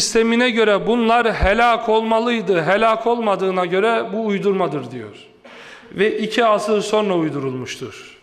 sistemine göre bunlar helak olmalıydı. Helak olmadığına göre bu uydurmadır diyor. Ve iki asır sonra uydurulmuştur.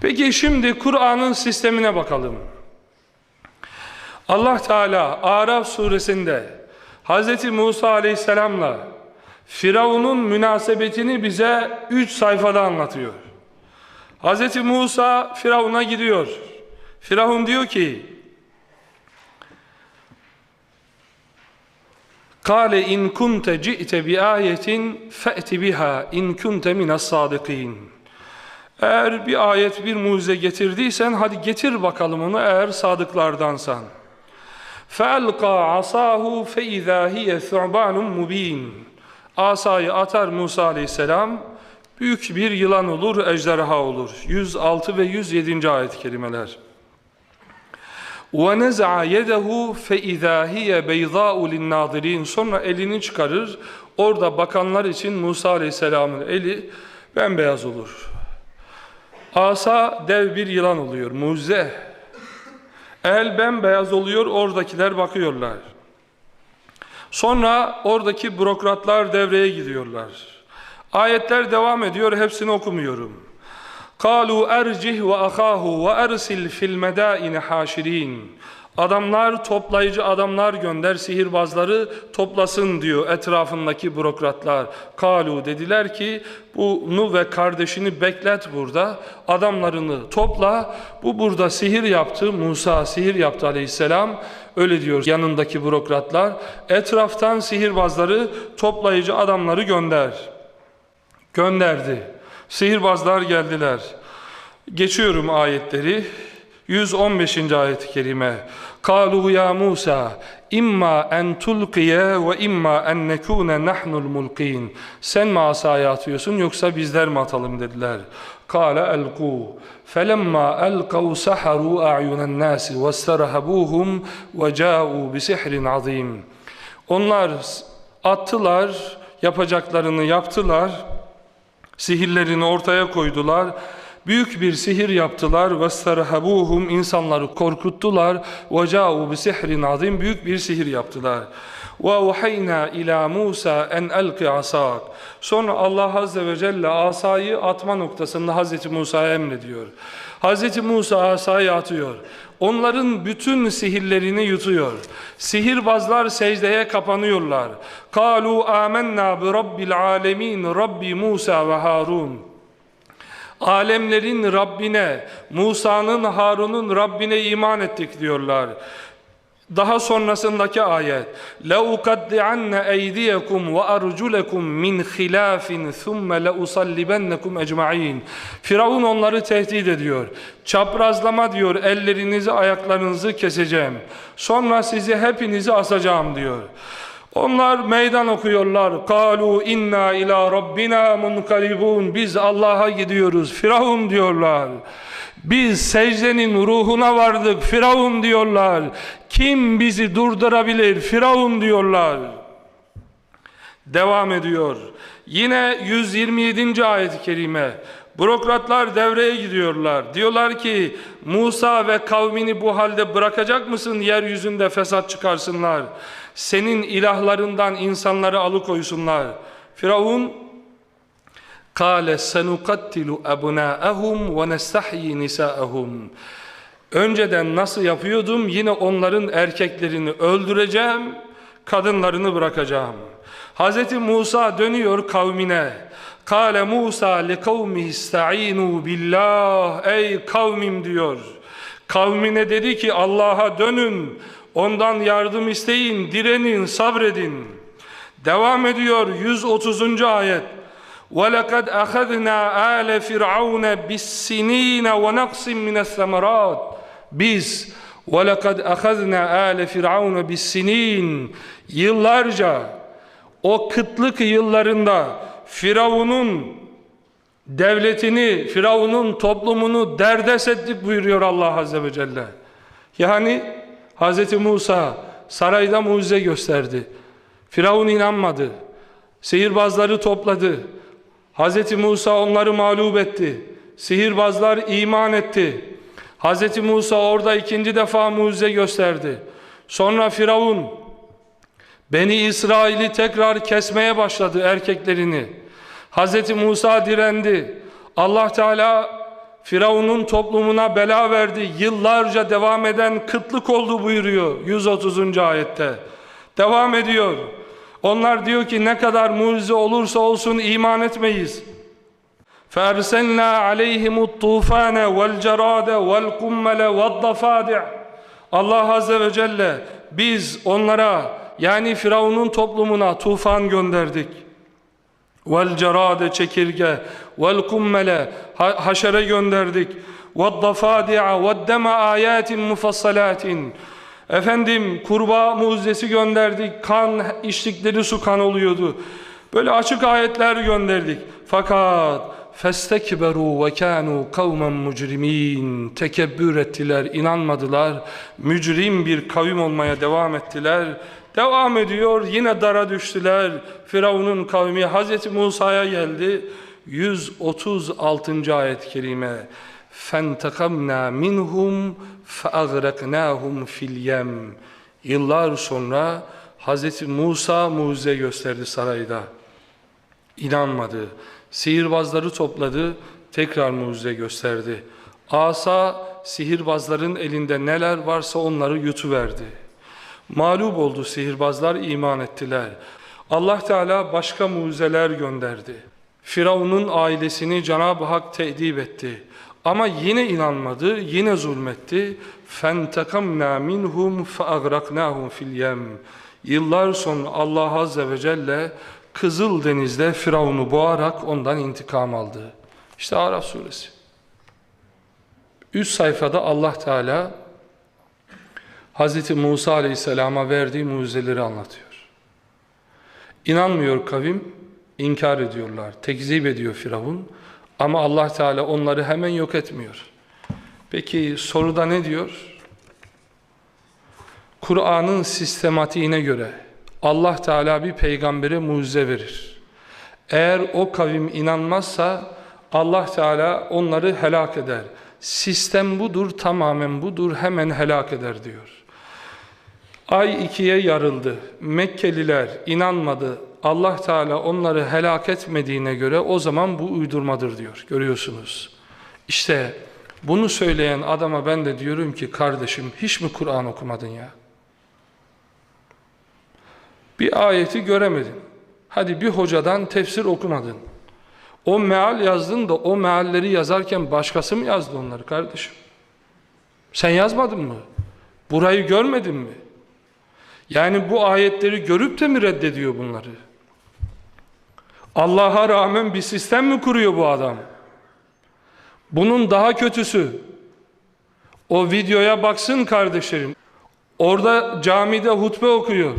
Peki şimdi Kur'an'ın sistemine bakalım. Allah Teala Araf suresinde Hz. Musa aleyhisselamla Firavun'un münasebetini bize üç sayfada anlatıyor. Hz. Musa Firavun'a gidiyor. Firavun diyor ki Kale in kunte ci'te bi ayetin fe'ti biha in kunte minas sadikin. Eğer bir ayet bir mucize getirdiysen hadi getir bakalım onu eğer sadıklardansan. فَأَلْقَى عَصَاهُ فَاِذَا هِيَ ثُعْبَانٌ مُب۪ينٌ Asayı atar Musa aleyhisselam, büyük bir yılan olur, ejderha olur. 106 ve 107. ayet-i kerimeler. وَنَزَعَ يَدَهُ فَاِذَا هِيَ بَيْضَاءُ لِلنَّاظِرِينَ Sonra elini çıkarır, orada bakanlar için Musa aleyhisselamın eli bembeyaz olur. Asa dev bir yılan oluyor, mucize. El bembeyaz oluyor, oradakiler bakıyorlar. Sonra oradaki bürokratlar devreye gidiyorlar. Ayetler devam ediyor, hepsini okumuyorum. Kalu ercih ve ahahu ve ersil fil medaine haşirin. Adamlar toplayıcı adamlar gönder sihirbazları toplasın diyor etrafındaki bürokratlar. Kalu dediler ki bunu ve kardeşini beklet burada adamlarını topla bu burada sihir yaptı Musa sihir yaptı aleyhisselam öyle diyor yanındaki bürokratlar etraftan sihirbazları toplayıcı adamları gönder gönderdi. Sihirbazlar geldiler. Geçiyorum ayetleri. 115. ayet-i kerime. Kalu ya Musa imma en tulqiye ve imma en nekune nahnul mulqin. Sen mi asayı atıyorsun yoksa bizler mi atalım dediler. Kale elqu. Felemma elqav saharu a'yunen nasi ve sterhabuhum ve ca'u bi sihrin azim. Onlar attılar, yapacaklarını yaptılar. Sihirlerini ortaya koydular. Büyük bir sihir yaptılar. Vesterhabuhum insanları korkuttular. Bi sihrin azim büyük bir sihir yaptılar. Uhayna ila Musa en elqi asak. Sonra Allah azze ve celle asayı atma noktasında Hazreti Musa'ya emrediyor. Hazreti Musa asayı atıyor. Onların bütün sihirlerini yutuyor. Sihirbazlar secdeye kapanıyorlar. Kalu amennâ bi rabbil alemin Rabbi Musa ve Harun. Alemlerin Rabbine, Musa'nın Harun'un Rabbine iman ettik diyorlar. Daha sonrasındaki ayet. La uqaddi'anna eydiyekum ve arculakum min hilafin thumma la usallibannakum ecmaîn. Firavun onları tehdit ediyor. Çaprazlama diyor. Ellerinizi, ayaklarınızı keseceğim. Sonra sizi hepinizi asacağım diyor. Onlar meydan okuyorlar. Kalu inna ila rabbina munkalibun. Biz Allah'a gidiyoruz. Firavun diyorlar. Biz secdenin ruhuna vardık. Firavun diyorlar. Kim bizi durdurabilir? Firavun diyorlar. Devam ediyor. Yine 127. ayet-i kerime. Bürokratlar devreye gidiyorlar. Diyorlar ki Musa ve kavmini bu halde bırakacak mısın yeryüzünde fesat çıkarsınlar. Senin ilahlarından insanları alıkoysunlar. Firavun Kale senukattilu abnaahum ve nestahyi nisaahum. Önceden nasıl yapıyordum yine onların erkeklerini öldüreceğim, kadınlarını bırakacağım. Hz. Musa dönüyor kavmine. Kale Musa li kavmihi ista'inu billah. Ey kavmim diyor. Kavmine dedi ki Allah'a dönün. Ondan yardım isteyin, direnin, sabredin. Devam ediyor 130. ayet. وَلَقَدْ أَخَذْنَا آلَ فِرْعَوْنَ بِالسِّن۪ينَ وَنَقْصٍ مِنَ الثَّمَرَاتِ Biz وَلَقَدْ أَخَذْنَا آلَ فِرْعَوْنَ بِالسِّن۪ينَ Yıllarca o kıtlık yıllarında Firavun'un devletini, Firavun'un toplumunu derdest ettik buyuruyor Allah Azze ve Celle. Yani Hz. Musa sarayda mucize gösterdi. Firavun inanmadı. Sihirbazları topladı. Hz. Musa onları mağlup etti. Sihirbazlar iman etti. Hz. Musa orada ikinci defa mucize gösterdi. Sonra Firavun Beni İsrail'i tekrar kesmeye başladı erkeklerini. Hz. Musa direndi. Allah Teala Firavun'un toplumuna bela verdi. Yıllarca devam eden kıtlık oldu buyuruyor 130. ayette. Devam ediyor. Onlar diyor ki ne kadar mucize olursa olsun iman etmeyiz. فَاَرْسَلْنَا عَلَيْهِمُ الطُّوفَانَ وَالْجَرَادَ وَالْقُمَّلَ وَالضَّفَادِعَ Allah Azze ve Celle biz onlara yani Firavun'un toplumuna tufan gönderdik. وَالْجَرَادَ çekirge وَالْقُمَّلَ ha- haşere gönderdik. وَالضَّفَادِعَ وَالدَّمَ آيَاتٍ مُفَصَّلَاتٍ Efendim kurbağa mucizesi gönderdik. Kan içtikleri su kan oluyordu. Böyle açık ayetler gönderdik. Fakat festekberu ve kanu kavmen mucrimin tekebbür ettiler, inanmadılar. Mücrim bir kavim olmaya devam ettiler. Devam ediyor, yine dara düştüler. Firavun'un kavmi Hazreti Musa'ya geldi. 136. ayet-i kerime. فَانْتَقَمْنَا مِنْهُمْ فَاَغْرَقْنَاهُمْ فِي الْيَمْ Yıllar sonra Hz. Musa mucize gösterdi sarayda. İnanmadı. Sihirbazları topladı, tekrar mucize gösterdi. Asa sihirbazların elinde neler varsa onları yutuverdi. Mağlup oldu sihirbazlar iman ettiler. Allah Teala başka mucizeler gönderdi. Firavun'un ailesini Cenab-ı Hak teedip etti. Ama yine inanmadı, yine zulmetti. فَانْتَقَمْنَا مِنْهُمْ فَاَغْرَقْنَاهُمْ فِي الْيَمْ Yıllar sonra Allah Azze ve Celle Kızıl Deniz'de Firavun'u boğarak ondan intikam aldı. İşte Araf suresi. Üst sayfada Allah Teala Hz. Musa Aleyhisselam'a verdiği mucizeleri anlatıyor. İnanmıyor kavim, inkar ediyorlar, tekzip ediyor Firavun. Ama Allah Teala onları hemen yok etmiyor. Peki soruda ne diyor? Kur'an'ın sistematiğine göre Allah Teala bir peygambere mucize verir. Eğer o kavim inanmazsa Allah Teala onları helak eder. Sistem budur, tamamen budur, hemen helak eder diyor. Ay ikiye yarıldı. Mekkeliler inanmadı. Allah Teala onları helak etmediğine göre o zaman bu uydurmadır diyor. Görüyorsunuz. İşte bunu söyleyen adama ben de diyorum ki kardeşim hiç mi Kur'an okumadın ya? Bir ayeti göremedin. Hadi bir hocadan tefsir okumadın. O meal yazdın da o mealleri yazarken başkası mı yazdı onları kardeşim? Sen yazmadın mı? Burayı görmedin mi? Yani bu ayetleri görüp de mi reddediyor bunları? Allah'a rağmen bir sistem mi kuruyor bu adam? Bunun daha kötüsü. O videoya baksın kardeşlerim. Orada camide hutbe okuyor.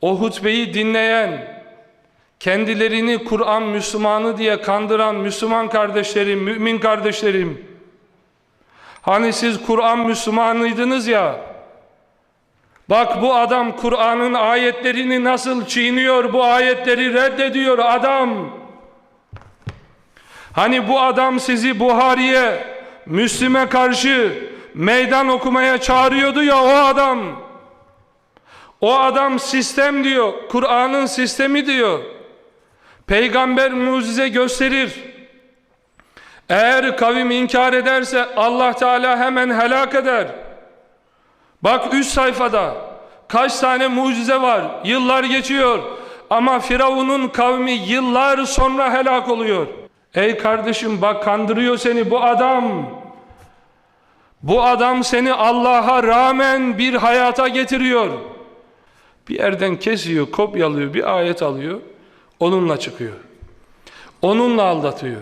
O hutbeyi dinleyen, kendilerini Kur'an Müslümanı diye kandıran Müslüman kardeşlerim, mümin kardeşlerim. Hani siz Kur'an Müslümanıydınız ya, Bak bu adam Kur'an'ın ayetlerini nasıl çiğniyor, bu ayetleri reddediyor adam. Hani bu adam sizi Buhari'ye, Müslim'e karşı meydan okumaya çağırıyordu ya o adam. O adam sistem diyor, Kur'an'ın sistemi diyor. Peygamber mucize gösterir. Eğer kavim inkar ederse Allah Teala hemen helak eder. Bak üst sayfada kaç tane mucize var. Yıllar geçiyor. Ama Firavun'un kavmi yıllar sonra helak oluyor. Ey kardeşim bak kandırıyor seni bu adam. Bu adam seni Allah'a rağmen bir hayata getiriyor. Bir yerden kesiyor, kopyalıyor, bir ayet alıyor. Onunla çıkıyor. Onunla aldatıyor.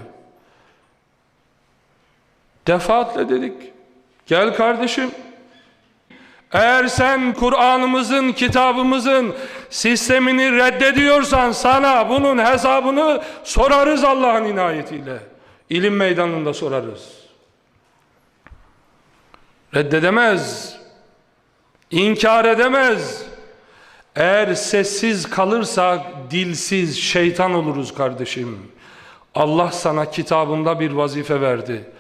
Defaatle dedik. Gel kardeşim. Eğer sen Kur'an'ımızın, kitabımızın sistemini reddediyorsan sana bunun hesabını sorarız Allah'ın inayetiyle. İlim meydanında sorarız. Reddedemez. İnkar edemez. Eğer sessiz kalırsak dilsiz şeytan oluruz kardeşim. Allah sana kitabında bir vazife verdi.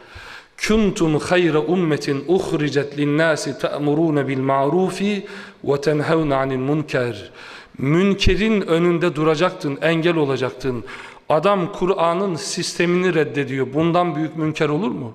Kuntum hayra ummetin uhricet linnâsi te'murûne bil ma'rufi ve tenhevne anil munker. Münkerin önünde duracaktın, engel olacaktın. Adam Kur'an'ın sistemini reddediyor. Bundan büyük münker olur mu?